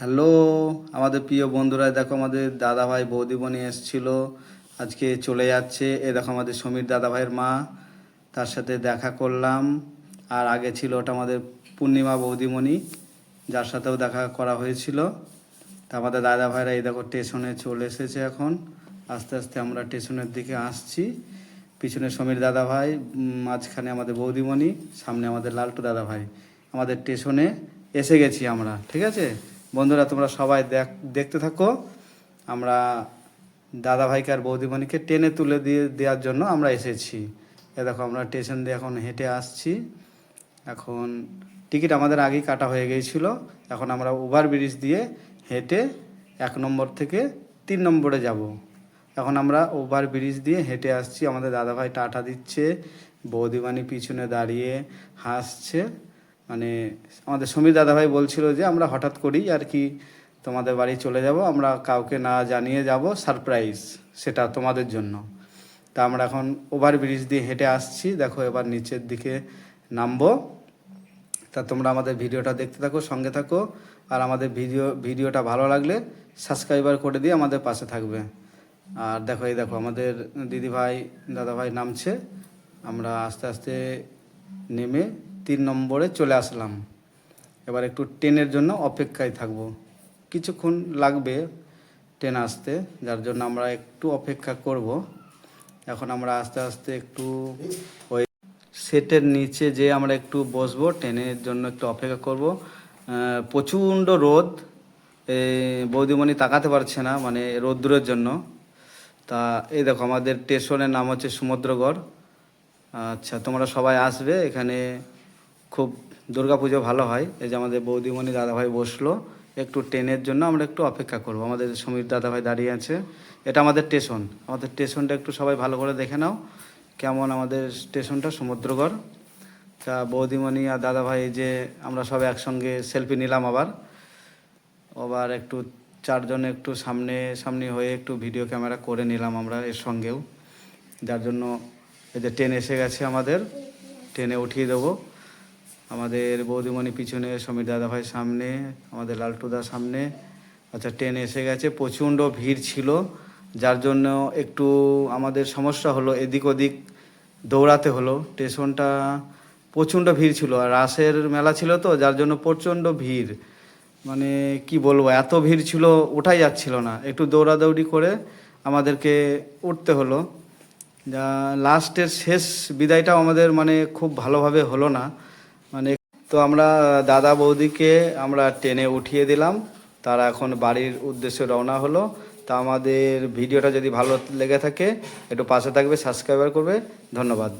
Hello, আমাদের প্রিয় বন্ধুরা দেখো আমাদের দাদা ভাই বৌদি বৌদিমণি এসছিল। আজকে চলে যাচ্ছে। এ দেখো আমাদের সমীর দাদা ভাইয়ের মা, তার সাথে দেখা করলাম। আর আগে ছিল ওটা আমাদের পূর্ণিমা বৌদিমণি যার সাথেও দেখা করা হয়েছিল। তা আমাদের দাদা ভাইরা এই দেখো স্টেশনে চলে এসেছে এখন। আস্তে আস্তে আমরা স্টেশনের দিকে আসছি। পিছনে সমীর দাদা ভাই মাঝখানে আমাদের বৌদিমণি সামনে আমাদের লালটু দাদা ভাই আমাদের স্টেশনে এসে গেছি আমরা, ঠিক আছে? বন্ধুরা, তোমরা সবাই দেখ, দেখতে থাকো। আমরা দাদা ভাইকে আর বৌদিমণিকে টেনে তুলে দিয়ে, দেওয়ার জন্য আমরা এসেছি। এ দেখো, আমরা স্টেশন দিয়ে এখন হেঁটে আসছি। এখন টিকিট আমাদের আগেই কাটা হয়ে গিয়েছিল। এখন আমরা ওভার ব্রিজ দিয়ে হেঁটে এক নম্বর থেকে তিন নম্বরে যাব। এখন আমরা ওভার ব্রিজ দিয়ে হেঁটে আসছি। আমাদের দাদাভাই টাটা দিচ্ছে। বৌদিমানি পিছনে দাঁড়িয়ে হাসছে। মানে আমাদের সমীর দাদাভাই বলছিল যে, আমরা হঠাৎ করেই আর কি তোমাদের বাড়ি চলে যাব, আমরা কাউকে না জানিয়ে যাব, সারপ্রাইজ সেটা তোমাদের জন্য। তা আমরা এখন ওভার ব্রিজ দিয়ে হেঁটে আসছি। দেখো এবার নিচের দিকে নামবো। তা তোমরা আমাদের ভিডিওটা দেখতে থাকো, সঙ্গে থাকো, আর আমাদের ভিডিও, ভিডিওটা ভালো লাগলে সাবস্ক্রাইবার করে দিয়ে আমাদের পাশে থাকবে। আর দেখো, এই দেখো আমাদের দিদিভাই, দাদাভাই নামছে। আমরা আস্তে আস্তে নেমে তিন নম্বরে চলে আসলাম। এবার একটু ট্রেনের জন্য অপেক্ষায় থাকব। কিছুক্ষণ লাগবে ট্রেন আসতে, যার জন্য আমরা একটু অপেক্ষা করব। এখন আমরা আস্তে আস্তে একটু ওই সেটের নিচে যে আমরা একটু বসবো, ট্রেনের জন্য একটু অপেক্ষা করব। প্রচণ্ড রোদ। বৌদিমণি তাকাতে পারছে না মানে রোদ্দুরের জন্য। তা, এই দেখো আমাদের স্টেশনের নাম হচ্ছে সমুদ্রগড় আচ্ছা তোমরা সবাই আসবে, এখানে খুব দুর্গাপুজো ভালো হয়। এই যে আমাদের বৌদিমণি দাদাভাই বসল, একটু ট্রেনের জন্য আমরা একটু অপেক্ষা করব। আমাদের সমীর দাদাভাই দাঁড়িয়ে আছে। এটা আমাদের স্টেশন। আমাদের স্টেশনটা একটু সবাই ভালো করে দেখে নাও। কেমন আমাদের স্টেশনটা, সমুদ্রগড়। তা বৌদিমণি আর দাদাভাই যে আমরা সবাই একসঙ্গে সেলফি নিলাম আবার। আবার একটু চারজনে একটু সামনে সামনে হয়ে একটু ভিডিও ক্যামেরা করে নিলাম আমরা এর সঙ্গেও। যার জন্য এই যে ট্রেন এসে গেছে আমাদের। ট্রেনে উঠিয়ে দেবো। আমাদের বৌদিমণি পিছনে, সমীর দাদাভাই সামনে, আমাদের লালটুদা সামনে। আচ্ছা ট্রেন এসে গেছে, প্রচণ্ড ভিড় ছিল। যার জন্য একটু আমাদের সমস্যা হলো, এদিক ওদিক দৌড়াতে হলো। স্টেশনটা প্রচণ্ড ভিড় ছিল, আর রাসের মেলা ছিল তো, যার জন্য প্রচণ্ড ভিড়। মানে কি বলব, এত ভিড় ছিল, ওঠাই যাচ্ছিল না। একটু দৌড়াদৌড়ি করে আমাদেরকে উঠতে হলো। যা লাস্টের শেষ বিদায়টাও আমাদের মানে খুব ভালোভাবে হলো না। মানে তো আমরা, দাদা বৌদিকে আমরা ট্রেনে উঠিয়ে দিলাম। তারা এখন বাড়ির উদ্দেশ্যে রওনা হলো। তা আমাদের ভিডিওটা যদি ভালো লেগে থাকে, একটু পাশে থাকবে, সাবস্ক্রাইবার করবে। ধন্যবাদ।